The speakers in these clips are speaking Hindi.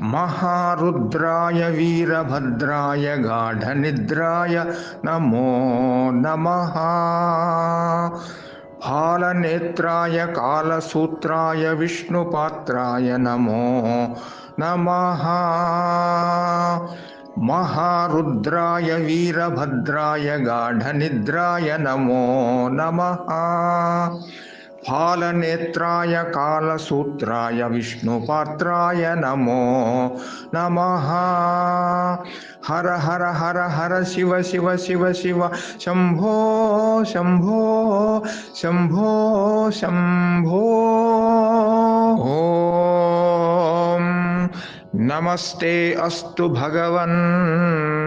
महारुद्राय वीरभद्राय गाढनिद्राय नमो नमः। फालनेत्राय, कालसूत्राय, विष्णुपात्राय नमो नमः। महारुद्राय, वीरभद्राय, गाढनिद्राय नमो नमः। फालनेत्राय कालसूत्राय विष्णुपात्राय नमो नमः। हर हर हर हर, शिव शिव शिव शिव शम्भो शम्भो शम्भो ॐ नमस्ते अस्तु भगवन्।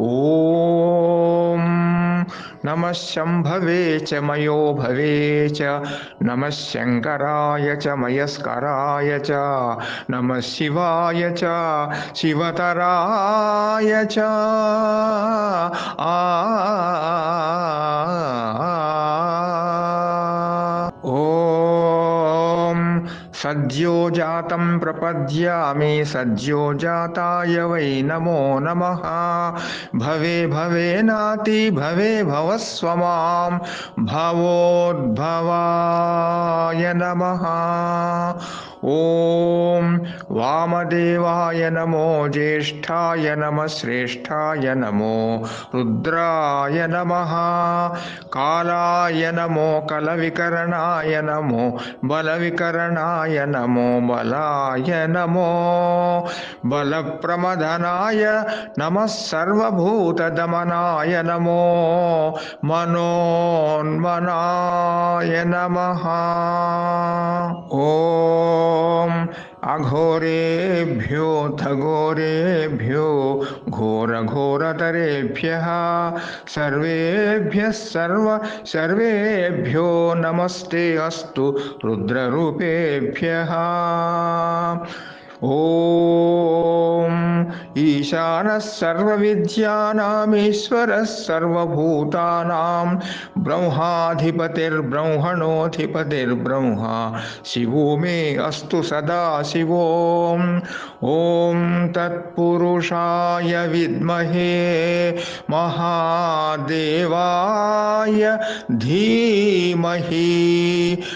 ॐ नमः शंभवे च मयो भवे च, नमः शंकराय च, मयस्कराय च, नमः शिवाय च, शिवतराय च। आ सद्यो जातं प्रपद्यामि सद्यो जाताय वै नमो नमः। भवे भवे नाति, भवे भवस्व माँ भवोद्भवाय नमः। ॐ वामदेवाय नमो ज्येष्ठाय नमः श्रेष्ठाय नमो रुद्राय नमः कालाय नमो कलविकरणाय नमो बलविकरणाय नमो बलाय नमो बलप्रमदनाय नमः सर्वभूतदमनाय नमो मनोन्मनाय नमः ॐ अघोरेभ्यो घोरेभ्यो घोरघोरतरेभ्यः सर्वेभ्यः सर्व सर्वेभ्यो नमस्ते अस्तु रुद्ररूपेभ्यः ॐ ईशानः सर्वविद्यानामीश्वरः सर्वभूतानां ब्रह्माधिपतिर्ब्रह्मणोऽधिपतिर्ब्रह्मा शिवो मे अस्तु सदा शिवो ॐ तत्पुरुषाय विद्महे महादेवाय धीमहि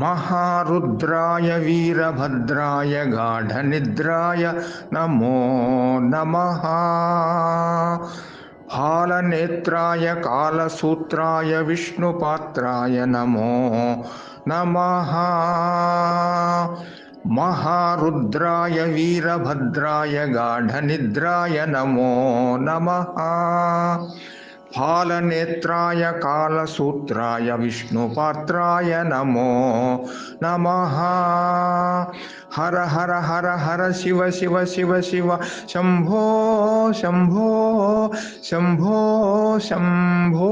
महारुद्राय वीरभद्राय गाढनिद्राय नमो नमः। फालनेत्राय कालसूत्राय, विष्णुपात्राय नमो नमः। महारुद्राय, वीरभद्राय, गाढनिद्राय नमो नमः। फालनेत्राय कालसूत्राय विष्णुपात्राय नमो नमः। हर हर हर हर शिव शिव शिव शिव शंभो शम्भो शम्भो शम्भो